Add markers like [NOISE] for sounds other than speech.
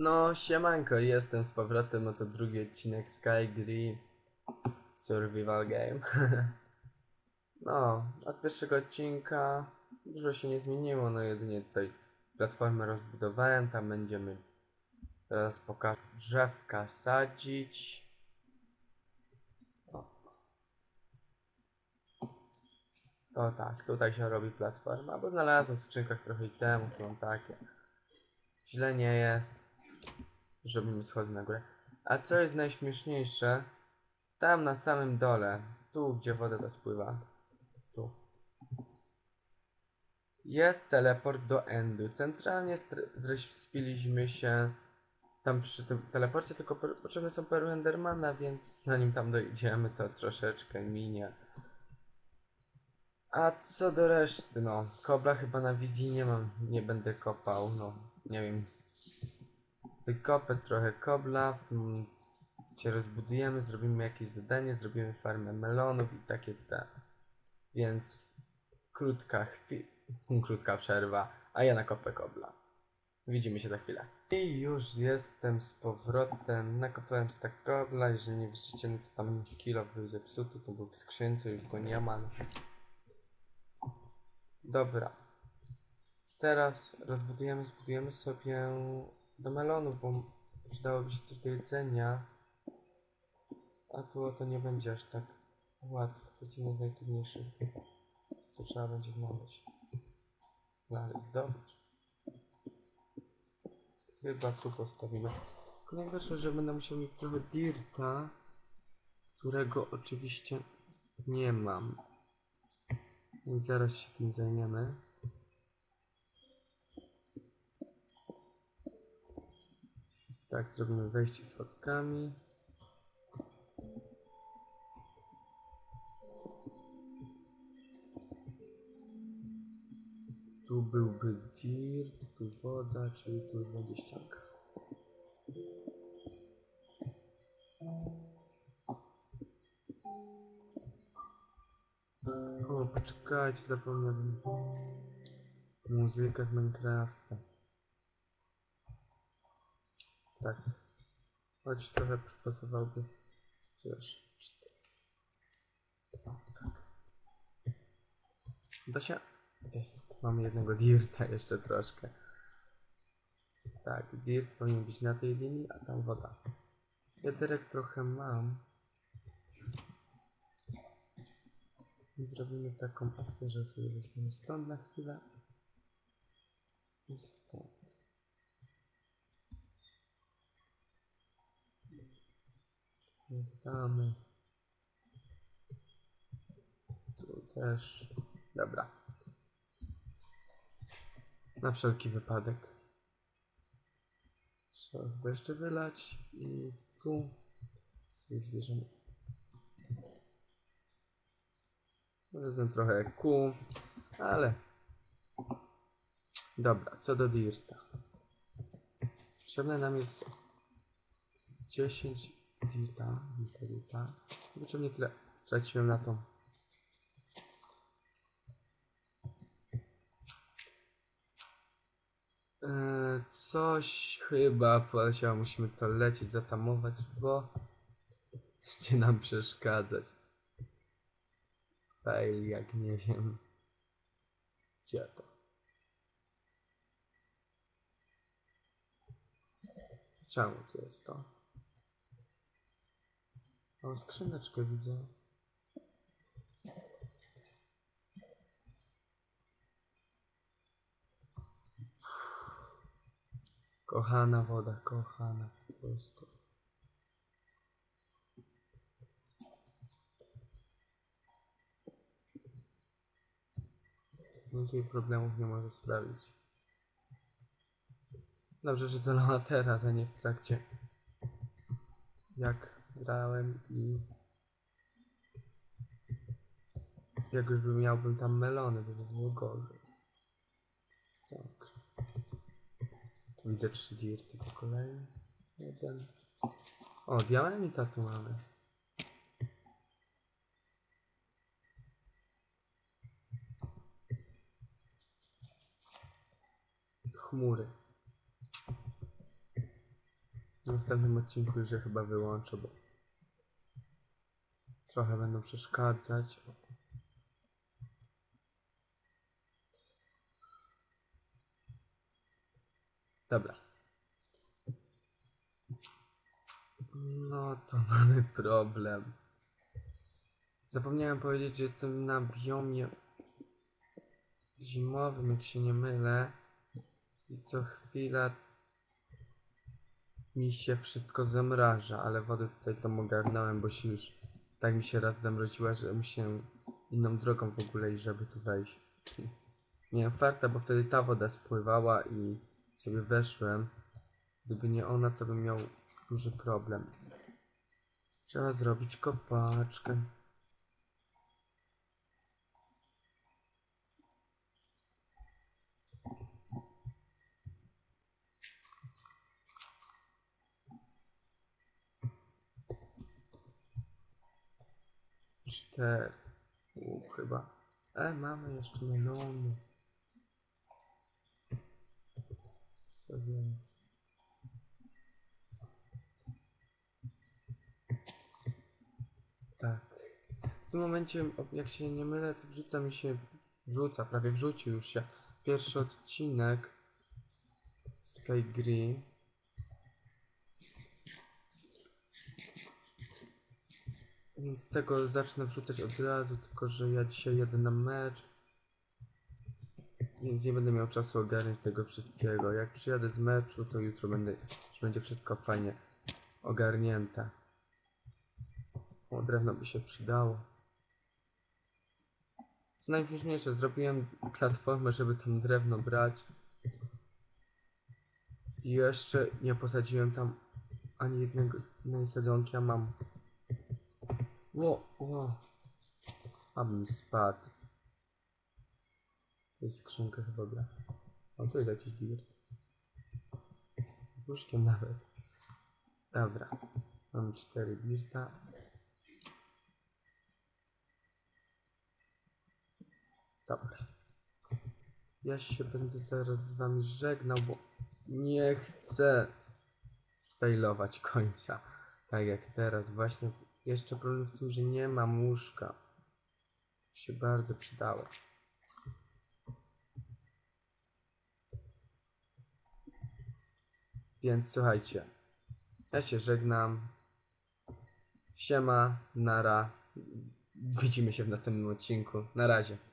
No, siemanko, jestem z powrotem, oto drugi odcinek Skygri Survival Game. [LAUGHS] no, od pierwszego odcinka dużo się nie zmieniło, no jedynie tutaj platformę rozbudowałem, tam będziemy teraz pokażę drzewka sadzić. O. To tak, tutaj się robi platforma, bo znalazłem w skrzynkach trochę itemów, mam takie. Źle nie jest. Zrobimy schody na górę. A co jest najśmieszniejsze? Tam na samym dole, tu gdzie woda ta spływa, tu. Jest teleport do Endu. Centralnie zrespiliśmy się tam przy tym teleporcie, tylko potrzebne są perły Endermana, więc zanim tam dojdziemy, to troszeczkę minie. A co do reszty, no, kobla chyba na wizji nie mam, nie będę kopał, no, nie wiem. Wykopę trochę kobla, w tym się rozbudujemy, zrobimy jakieś zadanie, zrobimy farmę melonów i takie te. Więc krótka chwila, krótka przerwa, a ja nakopę kobla. Widzimy się za chwilę. I już jestem z powrotem. Nakopałem stack kobla, jeżeli nie widzicie, no to tam kilo był zepsuty, to był w skrzynce, już go nie ma. Dobra. Teraz rozbudujemy, zbudujemy sobie do melonów, bo przydałoby się coś do jedzenia. A tu to nie będzie aż tak łatwo. To jest jedno z najtrudniejszych. To trzeba będzie znaleźć. Znaleźć, zdobyć. Chyba tu postawimy. Najgorsze, że będę musiał mieć trochę dirta, którego oczywiście nie mam. I zaraz się tym zajmiemy. Tak, zrobimy wejście schodkami. Tu byłby dirt, tu woda, czyli tu już będzie ścianka. O, poczekajcie, zapomniałem. Muzyka z Minecrafta. Tak. Choć trochę przypasowałby. Chociaż tak. Da się. Jest. Mamy jednego dirta jeszcze troszkę. Tak, dirt powinien być na tej linii, a tam woda. Wiaderek trochę mam. I zrobimy taką akcję, że sobie weźmiemy stąd na chwilę. I stąd. Damy. Tu też. Dobra. Na wszelki wypadek. Trzeba jeszcze wylać i tu sobie zbierzemy. Wezmę trochę kół, ale dobra, co do dirta. Potrzebne nam jest 10 dirta, dirta, dirta. Potrzebnie tyle straciłem na to. Eee, Coś chyba poleciało, musimy to lecieć, zatamować, bo będzie nam przeszkadzać. Fail, jak nie wiem. Gdzie to? Czemu tu jest to? O, skrzyneczkę widzę. Kochana woda, kochana po prostu. Więcej problemów nie może sprawić. Dobrze, że zalała teraz, a nie w trakcie. Jak grałem i... Jak już bym miałbym tam melony, by było gorzej. Tak. Tu widzę trzy dirty po kolei. Jeden. O, diamenta tu mamy. chmury. W następnym odcinku już je chyba wyłączę, bo trochę będą przeszkadzać. Dobra. No to [LAUGHS] mamy problem. Zapomniałem powiedzieć, że jestem na biomie zimowym, jak się nie mylę. I co chwila mi się wszystko zamraża, ale wodę tutaj tam ogarnąłem, bo się już tak mi się raz zamroziła, że musiałem inną drogą w ogóle iść, żeby tu wejść. Miałem farta, bo wtedy ta woda spływała i sobie weszłem. Gdyby nie ona, to bym miał duży problem. Trzeba zrobić kopaczkę. Cztery. U, chyba. E, mamy jeszcze melony. Co więcej? Tak. W tym momencie, jak się nie mylę, to wrzuca mi się, wrzuca, prawie wrzucił już się pierwszy odcinek Sky Green. Więc tego zacznę wrzucać od razu, tylko że ja dzisiaj jadę na mecz. Więc nie będę miał czasu ogarniać tego wszystkiego. Jak przyjadę z meczu, to jutro będę, będzie wszystko fajnie ogarnięte. O, drewno by się przydało. Co najśmieszniejsze, zrobiłem platformę, żeby tam drewno brać. I jeszcze nie posadziłem tam ani jednego, jednej sadzonki, a mam. Ło, ło. Abym spadł. To jest skrzynka chyba gra. O, tu jest jakiś dirt. Łóżkiem nawet. Dobra. Mam cztery dirta. Dobra. Ja się będę zaraz z wami żegnał, bo nie chcę sfailować końca. Tak jak teraz. Właśnie jeszcze problem w tym, że nie mam łóżka. Się bardzo przydało. Więc słuchajcie. Ja się żegnam. Siema, nara. Widzimy się w następnym odcinku. Na razie.